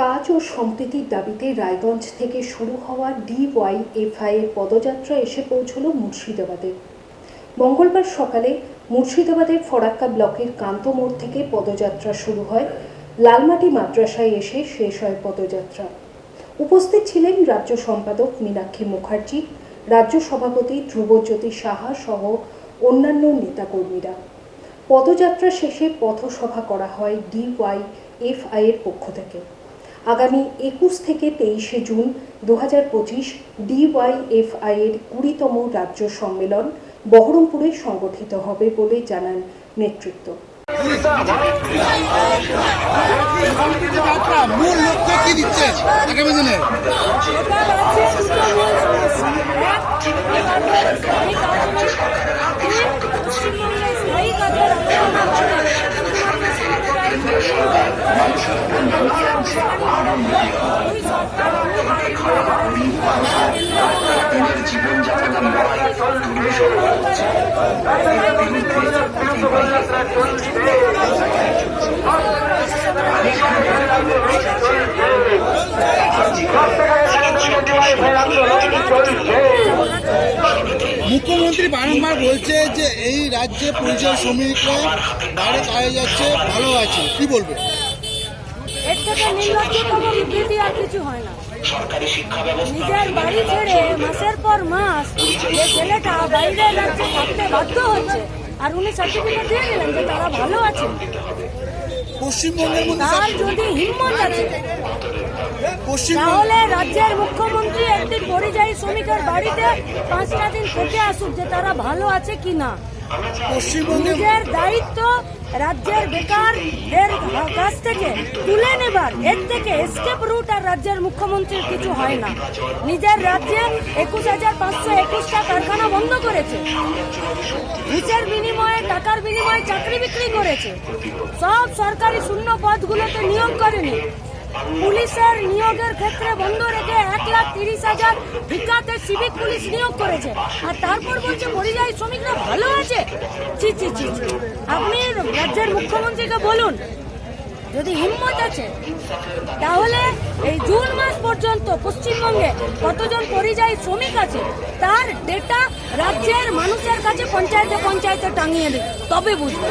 কাজ ও সম্প্রীতির দাবিতে রায়গঞ্জ থেকে শুরু হওয়া ডিওয়াইএফআই এর পদযাত্রা এসে পৌঁছল মুর্শিদাবাদে। মঙ্গলবার সকালে মুর্শিদাবাদের ফরাক্কা ব্লকের কান্ত মোড় থেকে পদযাত্রা শুরু হয়। লালমাটি মাদ্রাসায় এসে শেষ হয় পদযাত্রা। উপস্থিত ছিলেন রাজ্য সম্পাদক মীনাক্ষী মুখার্জি, রাজ্য সভাপতি ধ্রুবজ্যোতি সাহা সহ অন্যান্য নেতাকর্মীরা। পদযাত্রা শেষে পথসভা করা হয় ডিওয়াইএফআই এর পক্ষ থেকে। আগামী একুশ থেকে তেইশে জুন দু হাজার পঁচিশ ডিওয়াইএফআই এর কুড়িতম রাজ্য সম্মেলন বহরমপুরে সংগঠিত হবে বলে জানান নেতৃত্ব। মূল লক্ষ্য কি দিচ্ছে আগামী দিনে? মুখ্যমন্ত্রী বারংবার বলছে যে এই রাজ্যে পরিচয় শ্রমিকরা বাইরে কাজে যাচ্ছে, ভালো আছে। কি বলবে এর থেকে নির্লজ্জতম বিবৃতি আর কিছু হয় না। নিজের বাড়ি ছেড়ে মাসের পর মাস যে ছেলেটা বাইরের রাজ্যে থাকতে বাধ্য হচ্ছে। আর উনি সার্টিফিকেট দিয়ে দিলেন যে তারা ভালো আছে। পশ্চিমবঙ্গের মধ্যে তার যদি হিম্মত আছে পশ্চিমবঙ্গ তাহলে রাজ্যের মুখ্যমন্ত্রী একদিন পরিযায়ী শ্রমিকের বাড়িতে পাঁচটা দিন থেকে আসুক যে তারা ভালো আছে কি না। নিজের দায়িত্ব রাজ্যের বেকারদের কাছ থেকে তুলে নেবার, এর থেকে এসকেপ রুট আর রাজ্যের মুখ্যমন্ত্রীর কিছু হয় না। নিজের রাজ্যে একুশ হাজার পাঁচশো একুশটা কারখানা বন্ধ করেছে। ঘুষের বিনিময়ে, টাকার বিনিময়ে চাকরি বিক্রি করেছে। সব সরকারি শূন্য পদগুলোতে নিয়োগ করেনি। পুলিশের নিয়োগের ক্ষেত্রে বন্ধ রেখে এক লাখ তিরিশ হাজার ভিকাতে সিভিক পুলিশ নিয়োগ করেছে। আর তারপর বলছে, পরিযায়ী শ্রমিকরা ভালো আছে? ছি ছি ছি। আপনি রাজ্যের মুখ্যমন্ত্রীকে বলুন, যদি হিম্মত আছে, তাহলে এই জুন মাস পর্যন্ত পশ্চিমবঙ্গে কতজন পরিযায়ী শ্রমিক আছে, তার ডেটা রাজ্যের মানুষের কাছে পঞ্চায়েতে পঞ্চায়েতে টাঙিয়ে দিন। তবে বুঝবে